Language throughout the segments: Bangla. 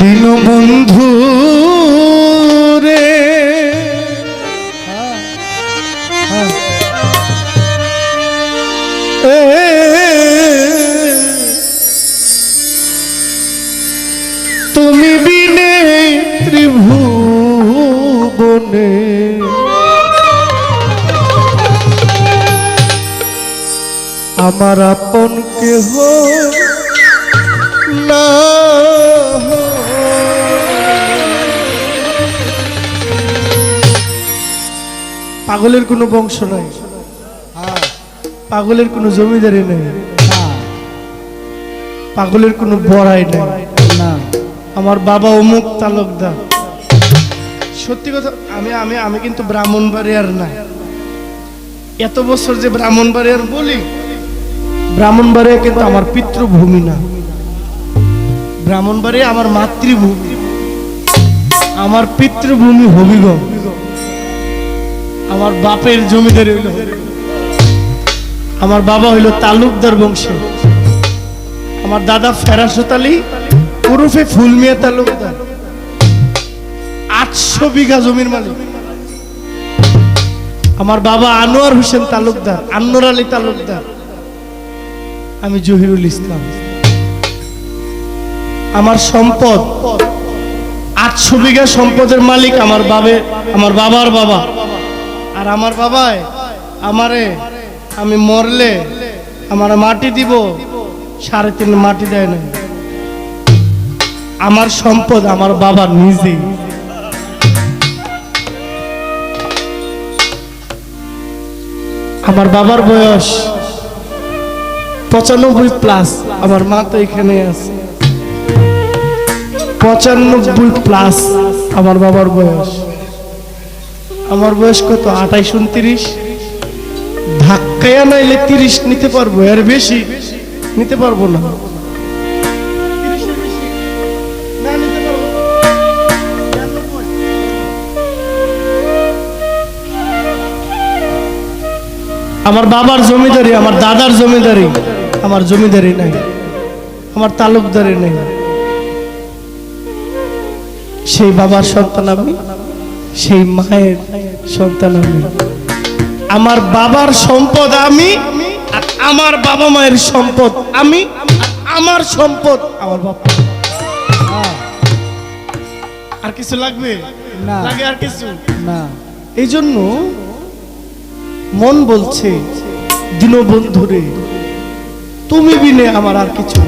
দিন বন্ধু রে। তুমি বিনে ত্রিভুবনে। আমার আপন কেহ না। পাগলের কোনো বংশ নাই। পাগলের কোনো জমিদারি নেই। পাগলের কোনো বড়াই নেই। না। আমার বাবা অমুক তালুকদার। সত্যি কথা আমি আমি আমি কিন্তু ব্রাহ্মণবাড়িয়ার না। এত বছর যে ব্রাহ্মণবাড়িয়ার বলি ব্রাহ্মণবাড়িয়া কিন্তু আমার পিতৃভূমি না। ব্রাহ্মণবাড়িয়া আমার মাতৃভূমি। আমার পিতৃভূমি হবিগঞ্জ। আমার বাপের জমিদার হইল। আমার বাবা হইল তালুকদার বংশে। আমার দাদা ফেরাসত আলী ওরফে ফুলমিয়া তালুকদার। আটশো বিঘা জমির মালিক। আমার বাবা আনোয়ার হোসেন তালুকদার আন্নর আলী তালুকদার। আমি জহিরুল ইসলাম। আমার সম্পদ, আটশো বিঘা সম্পদের মালিক আমার বাবে, আমার বাবার বাবা। আর আমার বাবায় আমারে আমি মরলে আমার মাটি দিব, সাড়ে তিন মাটি দেয় না আমার সম্পদ আমার বাবা নিজেই। আমার বাবার বয়স পঁচানব্বই প্লাস, আমার মা তো এখানে আছে। পঁচানব্বই প্লাস আমার বাবার বয়স। আমার বয়স কত? আঠাইশ, উনত্রিশ? ধাক্কায়া নাইলে তিরিশ নিতে পারব, এর বেশি নিতে পারব না। আমার বাবার জমিদারি, আমার দাদার জমিদারি, আমার জমিদারি নাই। আমার তালুকদারি নেই। সেই বাবার সন্তান আমি সেই মায়ের সন্তান আমি। আমার বাবার সম্পদ আমি আর আমার বাবা মায়ের সম্পদ আমি আমার সম্পদ আমার বাবা আর কিছু লাগবে? না। লাগে আর কিছু? না। এই জন্য মন বলছে দীনবন্ধুরে তুমি বিনে আমার আর কিছু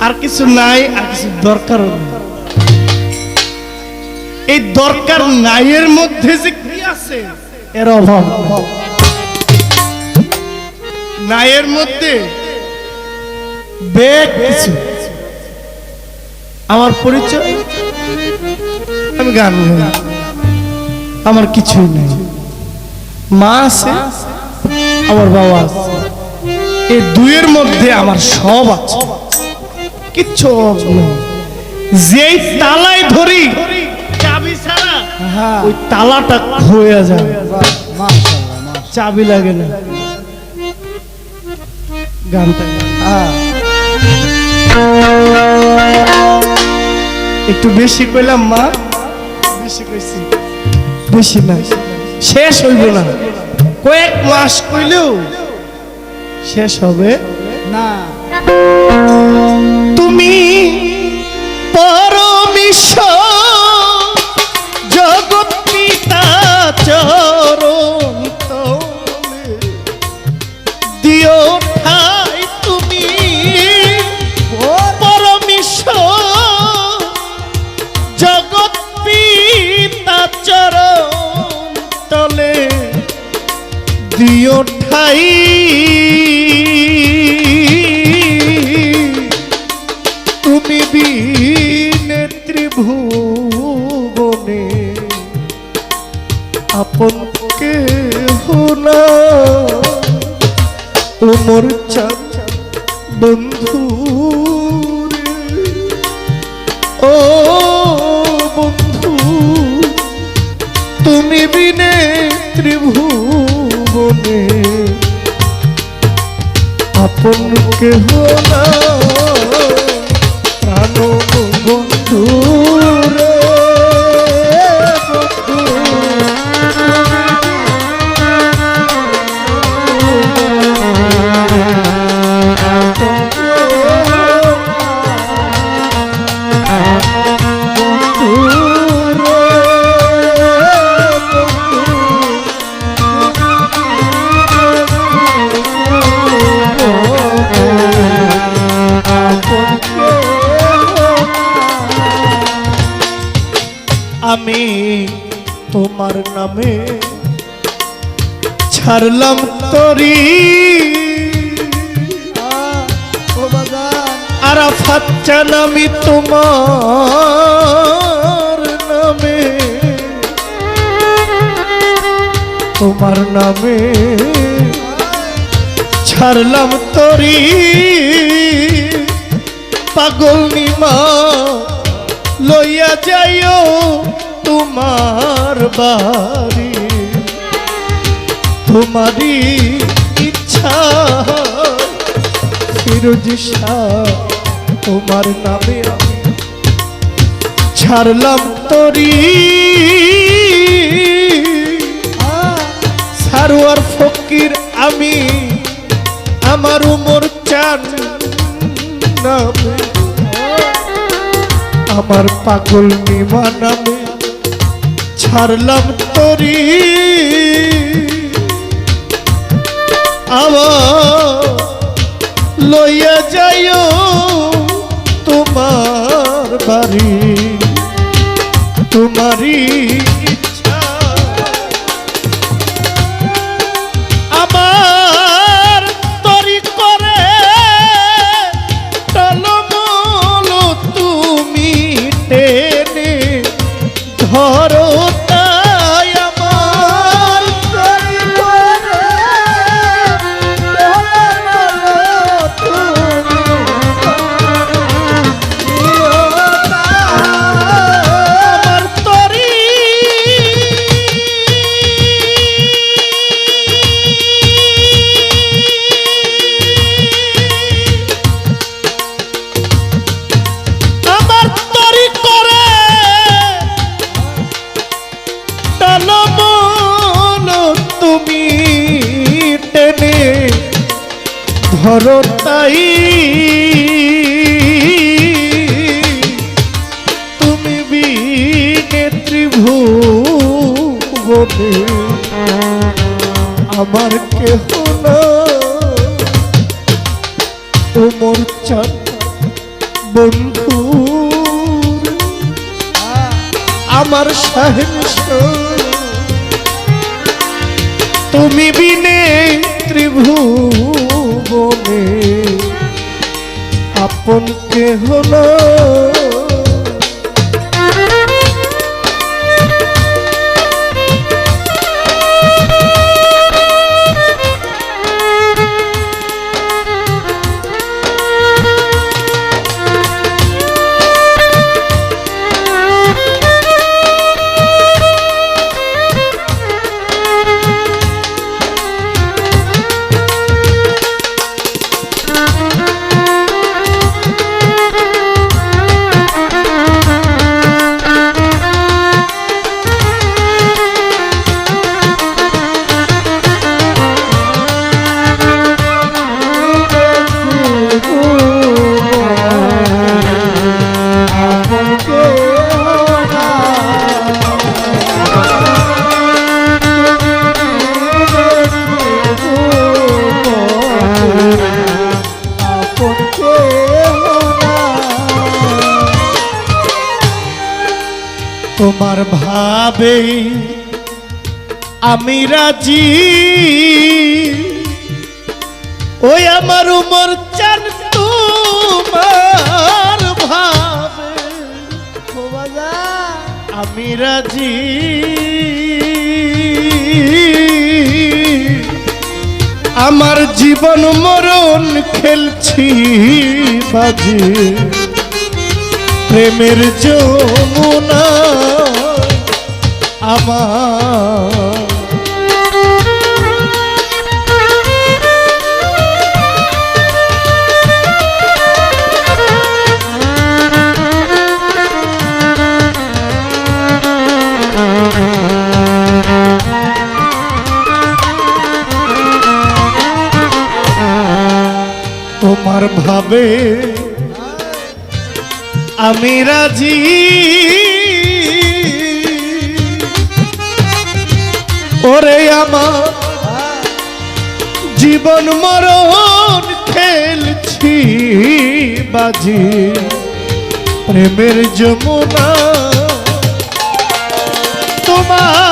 আর কিছু নাই আর কিছু দরকারও নেই। এই দরকার নাইয়ের মধ্যে যে কি আছে, এর অভাব। নাইয়ের মধ্যে বেগ কিছু। আমার পরিচয়? আমি গান আমার কিছুই নেই। মা আছে, আমার বাবা আছে। এই দুইয়ের মধ্যে আমার সব আছে। কিচ্ছু যেই তালায় ধরি ওই তালাটা হয়ে যায়। চাবি লাগে না। গানটা হ্যাঁ। একটু বেশি কইলাম মা। বেশি কইছি। বেশি না শেষ হইব না। কয়েক মাস কইলেও শেষ হবে। না। তুমি পরমিশ 加 বিনে ত্রিভুবনে। আপন কেহ না নামে ছাড়লাম তরি। আরাফাত চান আমি তোমার নামে। তোমার নামে ছাড়লাম তরি। পাগল নিমা, লইয়া যাইও। তোমার বাড়ি। তোমারই ইচ্ছা ফিরোজ তোমার নামে ছাড়লাম তরি। সারোয়ার ফকির আমি, আমার উমর চান নামে। আমার পাগল নিমা নামে। ছাড়লাম তরি। লইয়া যাইও তোমার বাড়ি। তোমারই বন্ধু আমার সাহেব তুমি বিনে ত্রিভুবনে আপন কে হলো তোমার ভাবে আমি রাজি। ওই আমার উমর চান তোমার ভাবে। আমি রাজি। আমার জীবন মরণ খেলছি বাজি। প্রেমের যমুনা আমার। তোমার ভাবে আমি রাজি। ওরে আমার জীবন মরণ খেলছি বাজি। প্রেমের যমুনা তোমার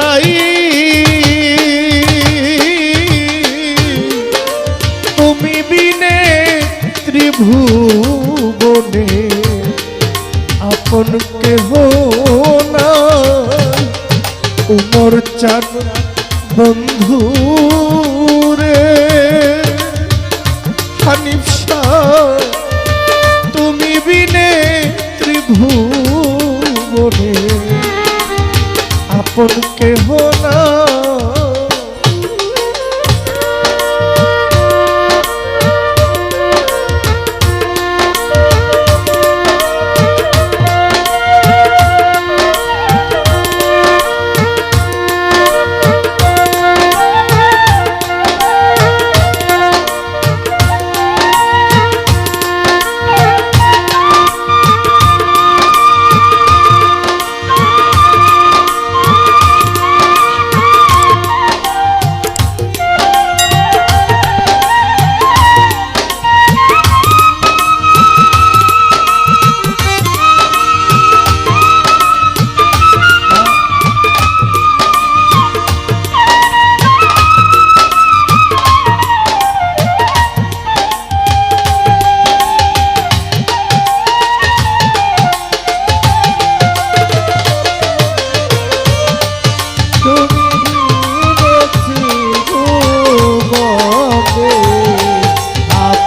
ছাই তুমি বিনে ত্রিভুবনে আপন কেহ না উমর চান বন্ধু আপন কেহ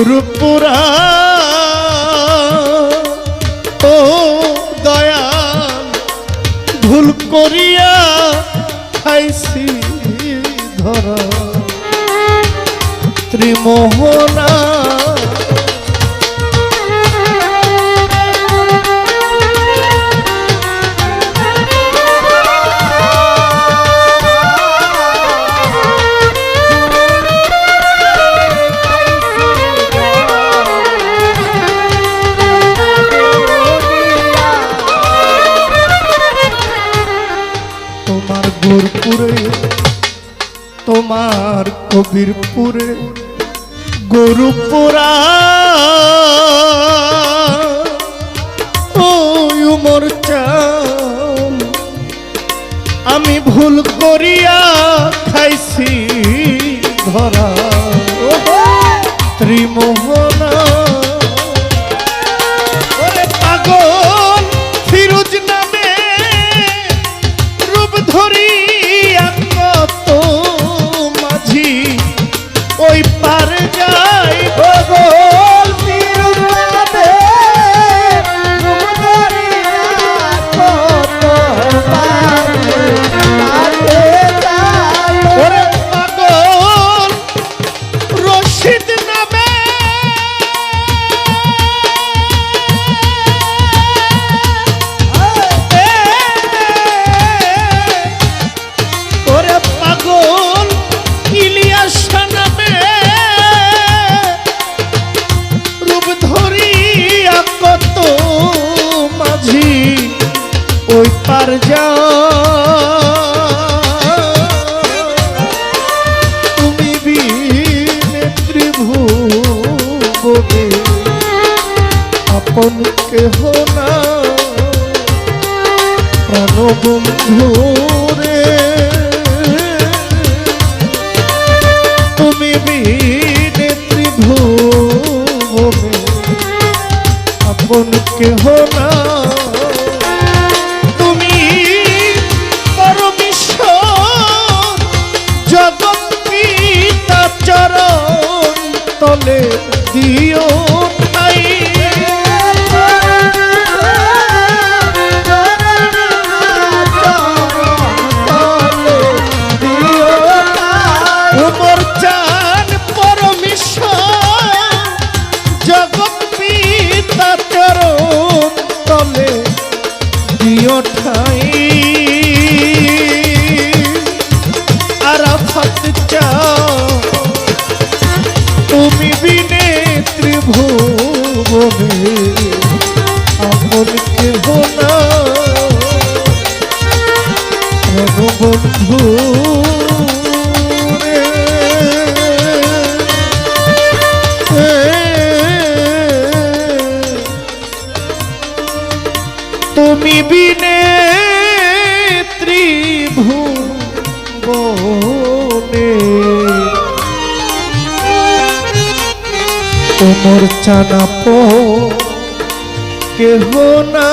গুরুপুরা ও দয়াল ভুল করিয়া খাইছি ধরা। ত্রিমোহনা কবিরপুরে গরুপুরা ও উমর চাম আমি ভুল করিয়া খাইছি। জানো বন্ধু রে? তুমি বিনে ত্রিভুবনে আপন কেহ না তুমি বিনে ত্রিভুবনে। তোমার চানাপ কেহ না